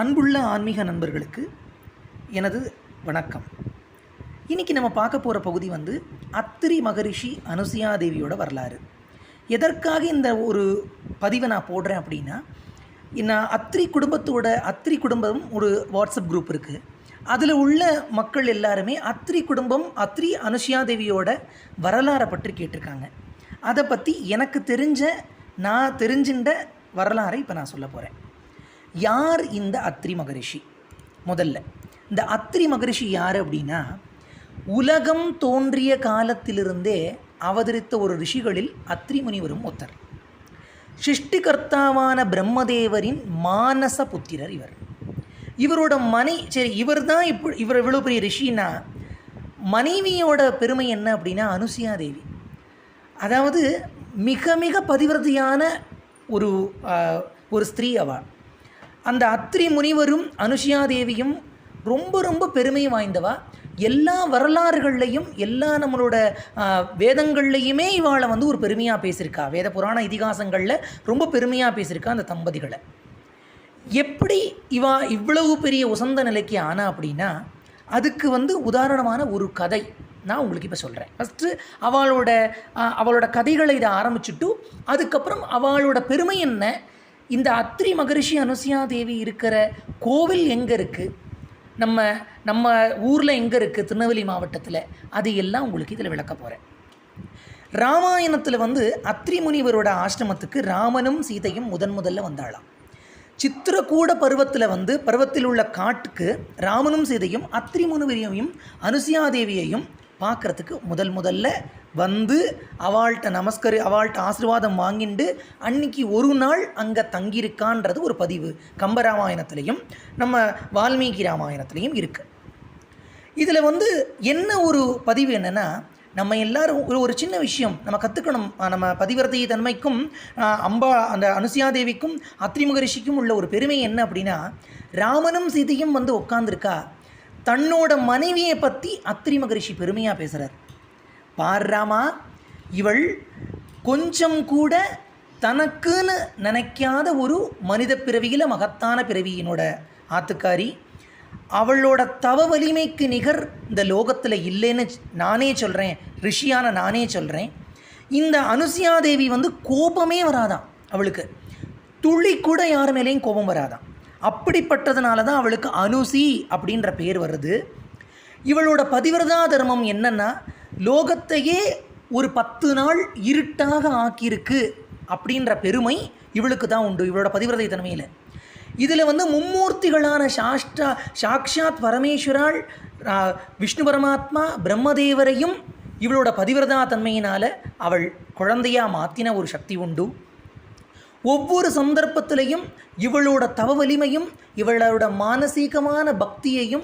அன்புள்ள ஆன்மீக நண்பர்களுக்கு எனது வணக்கம். இன்றைக்கி நம்ம பார்க்க போகிற பகுதி வந்து அத்திரி மகரிஷி அனுசியா தேவியோட வரலாறு. எதற்காக இந்த ஒரு பதிவை நான் போடுறேன் அப்படின்னா நான் அத்திரி குடும்பத்தோட அத்திரி குடும்பம் ஒரு வாட்ஸ்அப் குரூப் இருக்குது அதில் உள்ள மக்கள் எல்லாருமே அத்திரி குடும்பம் அத்திரி அனுசியா தேவியோட வரலாறை பற்றி கேட்டிருக்காங்க. அதை பற்றி எனக்கு தெரிஞ்ச நான் தெரிஞ்சின்ற வரலாறை இப்போ நான் சொல்ல போகிறேன் யார் இந்த அத்ரி மகரிஷி? முதல்ல இந்த அத்ரி மகரிஷி யார் அப்படின்னா உலகம் தோன்றிய காலத்திலிருந்தே அவதரித்த ஒரு ரிஷிகளில் அத்ரி முனிவரும் ஒத்தர் சிஷ்டிகர்த்தாவான பிரம்மதேவரின் மானச புத்திரர் இவர். இவரோட மனை சரி இவர் தான் இப்போ இவர் இவ்வளோ பெரிய ரிஷின்னா மனைவியோட பெருமை என்ன அப்படின்னா அனுசியா தேவி. அதாவது மிக மிக பதிவிரதியான ஒரு ஒரு ஸ்திரீ அவள் அந்த அத்ரி முனிவரும் அனுஷியா தேவியும் ரொம்ப ரொம்ப பெருமை வாய்ந்தவா? எல்லா வரலாறுகள்லையும் எல்லா நம்மளோட வேதங்கள்லையுமே இவாளை வந்து ஒரு பெருமையாக பேசியிருக்கா. வேத புராண இதிகாசங்களில் ரொம்ப பெருமையாக பேசியிருக்கா அந்த தம்பதிகளை. எப்படி இவா இவ்வளவு பெரிய உசந்த நிலைக்கு ஆனா அப்படின்னா அதுக்கு வந்து உதாரணமான ஒரு கதை நான் உங்களுக்கு இப்போ சொல்கிறேன் ஃபஸ்ட்டு அவளோட அவளோட கதைகளை இதை ஆரம்பிச்சுட்டு அதுக்கப்புறம் அவளோட பெருமை என்ன இந்த அத்ரி மகரிஷி அனுசியா தேவி இருக்கிற கோவில் எங்கே இருக்குது நம்ம நம்ம ஊரில் எங்கே இருக்குது திருநெல்வேலி மாவட்டத்தில்? அது எல்லாம் உங்களுக்கு இதில் விளக்க போகிறேன் ராமாயணத்தில் வந்து அத்ரி முனிவரோட ஆசிரமத்துக்கு ராமனும் சீதையும் முதன் முதல்ல வந்தாளாம். சித்திரக்கூட பருவத்தில் வந்து பருவத்தில் உள்ள காட்டுக்கு ராமனும் சீதையும் அத்ரி முனிவரையும் அனுசியாதேவியையும் பார்க்கறதுக்கு முதல் முதல்ல வந்து அவள்கிட்ட நமஸ்கரி அவள்கிட்ட ஆசீர்வாதம் வாங்கிண்டு அன்னைக்கு ஒரு நாள் அங்கே தங்கியிருக்கான்றது ஒரு பதிவு. கம்பராமாயணத்துலேயும் நம்ம வால்மீகி ராமாயணத்துலேயும் இருக்குது இதில் வந்து என்ன ஒரு பதிவு என்னென்னா நம்ம எல்லாரும் ஒரு ஒரு சின்ன விஷயம் நம்ம கற்றுக்கணும் நம்ம பதிவிரதை தன்மைக்கும் அம்பா அந்த அனுசியாதேவிக்கும் அத்ரிமுக ரிஷிக்கும் உள்ள ஒரு பெருமை என்ன அப்படின்னா ராமனும் சீதையும் வந்து உட்காந்துருக்கா தன்னோட மனைவியை பற்றி அத்திரி மகரிஷி பெருமையாக பேசுகிறார் பார்ராமா இவள் கொஞ்சம் கூட தனக்குன்னு நினைக்காத ஒரு மனித பிறவியில் மகத்தான பிறவியினோட ஆத்துக்காரி. அவளோட தவ வலிமைக்கு நிகர் இந்த லோகத்தில் இல்லைன்னு நானே சொல்கிறேன் ரிஷியான நானே சொல்கிறேன் இந்த அனுசியாதேவி வந்து கோபமே வராதான் அவளுக்கு. துளி கூட யார் மேலேயும் கோபம் வராதான் அப்படிப்பட்டதுனால தான் அவளுக்கு அனுசி அப்படின்ற பேர் வருது. இவளோட பதிவிரதா தர்மம் என்னென்னா லோகத்தையே ஒரு பத்து நாள் இருட்டாக ஆக்கியிருக்கு அப்படின்ற பெருமை இவளுக்கு தான் உண்டு இவளோட பதிவிரதை தன்மையில் இதில் வந்து மும்மூர்த்திகளான சாஷ்டா சாக்ஷாத் பரமேஸ்வரால் விஷ்ணு பரமாத்மா பிரம்மதேவரையும் இவளோட பதிவிரதா தன்மையினால் அவள் குழந்தையாக மாற்றின ஒரு சக்தி உண்டு. ஒவ்வொரு சந்தர்ப்பத்திலையும் இவளோட தவ வலிமையும் இவளோட மானசீகமான பக்தியையும்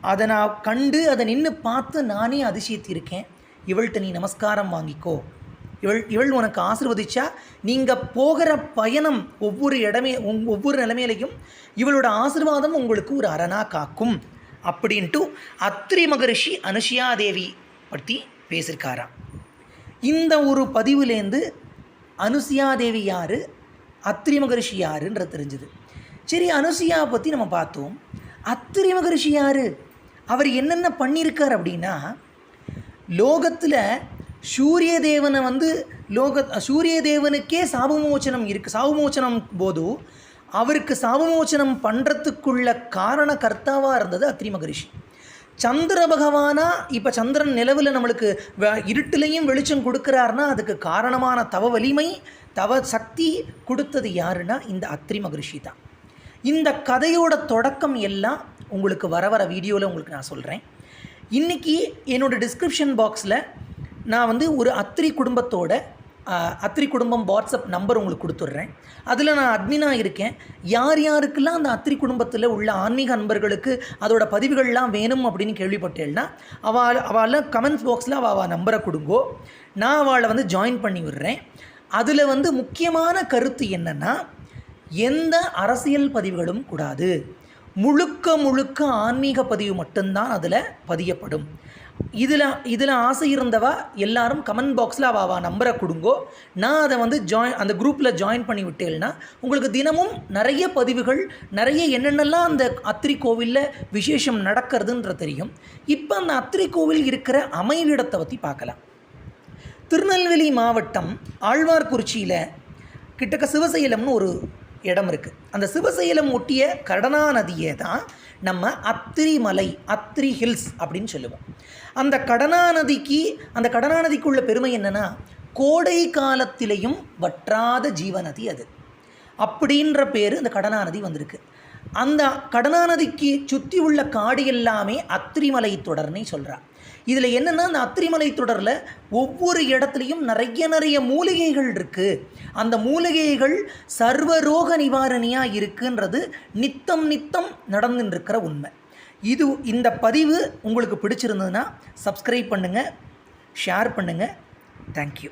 அதை நான் கண்டு அதை நின்று பார்த்து நானே அதிசயத்திருக்கேன். இவள்கிட்ட நீ நமஸ்காரம் வாங்கிக்கோ. இவள் இவள் உனக்கு ஆசிர்வதிச்சா நீங்கள் போகிற பயணம் ஒவ்வொரு இடமே உங்- ஒவ்வொரு நிலைமையிலையும் இவளோட ஆசிர்வாதம் உங்களுக்கு ஒரு அரணா காக்கும். அப்படின்ட்டு அத்ரி மகரிஷி அனுஷியாதேவி பற்றி பேசியிருக்காராம் இந்த ஒரு பதிவுலேருந்து அனுசியாதேவி யார்? அத்திரி மகரிஷி யாருன்றது தெரிஞ்சுது. சரி அனுசியாவை பற்றி நம்ம பார்த்தோம். அத்திரி மகரிஷி யார்? அவர் என்னென்ன பண்ணியிருக்கார் அப்படின்னா லோகத்தில் சூரிய தேவனை வந்து லோக சூரிய தேவனுக்கே சாபமோச்சனம் இருக்குது சாபமோச்சனம் போது அவருக்கு சாபமோச்சனம் பண்ணுறதுக்குள்ள காரண கர்த்தாவாக இருந்தது அத்திரி மகரிஷி. சந்திர பகவானா இப்போ சந்திரன் நிலவில் நம்மளுக்கு வ- வெளிச்சம் கொடுக்குறாருன்னா அதுக்கு காரணமான தவ வலிமை தவ சக்தி கொடுத்தது யாருன்னா இந்த அத்ரி மகரிஷி தான். இந்த கதையோட தொடக்கம் எல்லாம் உங்களுக்கு வர வர வீடியோவில் உங்களுக்கு நான் சொல்கிறேன் இன்றைக்கி என்னோட டிஸ்கிரிப்ஷன் பாக்ஸில் நான் வந்து ஒரு அத்திரி குடும்பத்தோட அத்திரி குடும்பம் வாட்ஸ்அப் நம்பர் உங்களுக்கு கொடுத்துட்றேன். அதில் நான் அட்மினாக இருக்கேன். யார் யாருக்கெல்லாம் அந்த அத்திரி குடும்பத்தில் உள்ள ஆன்மீக அன்பர்களுக்கு அதோட பதிவுகள்லாம் வேணும் அப்படின்னு கேள்விப்பட்டேன்னா அவள் அவள் கமெண்ட்ஸ் பாக்ஸில் அவள் அவள் நம்பரை கொடுங்கோ. நான் அவளை வந்து ஜாயின் பண்ணி விடுறேன் அதில் வந்து முக்கியமான கருத்து என்னென்னா எந்த அரசியல் பதிவுகளும் கூடாது. முழுக்க முழுக்க ஆன்மீக பதிவு மட்டும்தான் அதில் பதியப்படும். இதில் இதில் ஆசை இருந்தவா எல்லாரும் கமெண்ட் பாக்ஸில் அவ அவ நம்பரை கொடுங்கோ. நான் அதை வந்து ஜாயின் அந்த குரூப்பில் ஜாயின் பண்ணி விட்டேன்னா உங்களுக்கு தினமும் நிறைய பதிவுகள் நிறைய என்னென்னலாம் அந்த அத்திரி கோவிலில் விசேஷம் நடக்கிறதுன்ற தெரியும். இப்போ அந்த அத்திரி கோவில் இருக்கிற அமைவிடத்தை பற்றி பார்க்கலாம். திருநெல்வேலி மாவட்டம் ஆழ்வார்குறிச்சியில் கிட்டக்க சிவசைலம்னு ஒரு இடம் இருக்குது அந்த சிவசைலம் ஒட்டிய கடனா நதியை தான் நம்ம அத்திரி மலை அத்திரி ஹில்ஸ் அப்படின்னு சொல்லுவோம். அந்த கடனா நதிக்கு அந்த கடனா நதிக்குள்ள பெருமை என்னென்னா கோடை காலத்திலையும் வற்றாத ஜீவநதி அது. அப்படின்ற பேர் இந்த கடனா நதி வந்திருக்கு. அந்த கடனா நதிக்கு சுற்றி உள்ள காடு எல்லாமே அத்திரிமலை தொடர்னே சொல்கிறார் இதில் என்னென்னா அந்த அத்திரிமலை தொடரில் ஒவ்வொரு இடத்துலையும் நிறைய நிறைய மூலிகைகள் இருக்குது அந்த மூலிகைகள் சர்வரோக நிவாரணியாக இருக்குன்றது நித்தம் நித்தம் நடந்துன்னு இருக்கிற உண்மை. இது இந்த பதிவு உங்களுக்கு பிடிச்சிருந்ததுன்னா சப்ஸ்கிரைப் பண்ணுங்கள் ஷேர் பண்ணுங்கள் தேங்க்யூ